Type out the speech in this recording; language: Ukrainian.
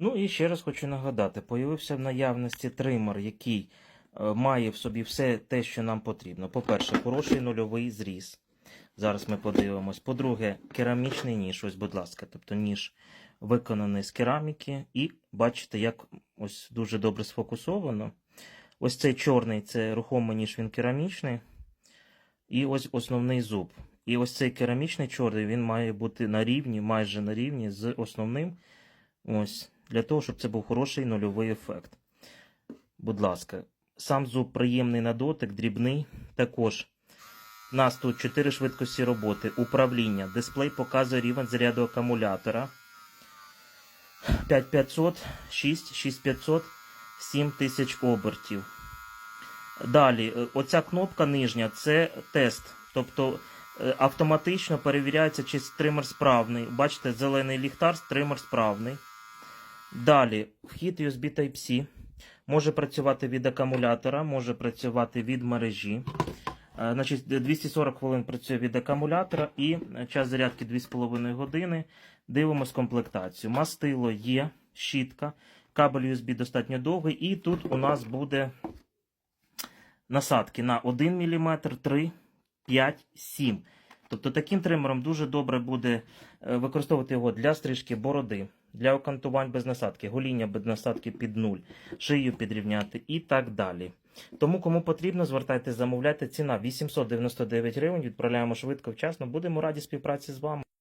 Ну і ще раз хочу нагадати: появився в наявності тример, який е, має в собі все те, що нам потрібно. По-перше, хороший нульовий зріз. Зараз ми подивимось. По-друге, керамічний ніж. Ось, будь ласка, тобто ніж виконаний з кераміки. І бачите, як ось дуже добре сфокусовано. Ось цей чорний це рухомий ніж, він керамічний. І ось основний зуб. І ось цей керамічний чорний він має бути на рівні, майже на рівні з основним. Ось, для того, щоб це був хороший нульовий ефект. Будь ласка, сам зуб приємний на дотик, дрібний. Також у нас тут 4 швидкості роботи, управління. Дисплей показує рівень заряду акумулятора. 5500, 6, 6500, 7000 обертів. Далі, е, оця кнопка нижня це тест. Тобто е, автоматично перевіряється, чи стример справний. Бачите, зелений ліхтар, стример справний. Далі, вхід USB Type-C. Може працювати від акумулятора, може працювати від мережі. Е, Значить, 240 хвилин працює від акумулятора і е, час зарядки 2,5 години. Дивимось комплектацію. Мастило є, щітка, кабель USB достатньо довгий, і тут у нас буде насадки на 1 мм, 3, 5, 7. Тобто таким тримером дуже добре буде е, використовувати його для стрижки бороди, для окантувань без насадки, гоління без насадки під нуль, шию підрівняти і так далі. Тому, кому потрібно, звертайтесь, замовляйте. Ціна 899 гривень. Відправляємо швидко, вчасно. Будемо раді співпраці з вами.